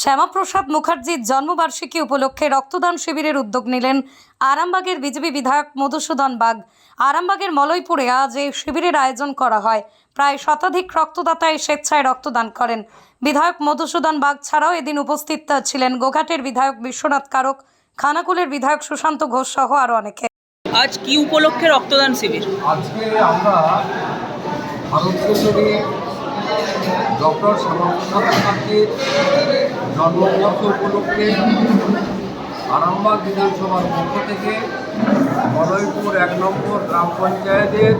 শ্যামাপ্রসাদ মুখার্জির জন্মবার্ষিকী উপলক্ষে রক্তদান শিবিরের উদ্যোগ নিলেন আরামবাগের বিজেপি বিধায়ক মধুসূদন বাগ। আরামবাগের মলয়পুরে আজ এই শিবিরের আয়োজন করা হয়। প্রায় শতাধিক রক্তদাতা এই স্বেচ্ছায় রক্তদান করেন। বিধায়ক মধুসূদন বাগ ছাড়াও এদিন উপস্থিত ছিলেন গোঘাটের বিধায়ক বিশ্বনাথ কারক খানাকুলের বিধায়ক সুশান্ত ঘোষ সহ আরও অনেকে। আজ কি উপলক্ষে রক্তদান শিবির? আজকে আমরা ডক্টর শ্যামাপ্রসাদ মুখার্জির জন্মবর্ষ উপলক্ষে আরামবাগ বিধানসভার পক্ষ থেকে মলয়পুর এক নম্বর গ্রাম পঞ্চায়েতের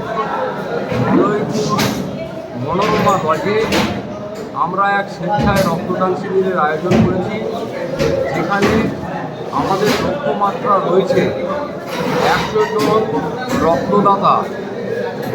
মলয়পুর মনোরমা লজে আমরা এক স্বেচ্ছায় রক্তদান শিবিরের আয়োজন করেছি, যেখানে আমাদের লক্ষ্যমাত্রা রয়েছে একশো জন রক্তদাতা।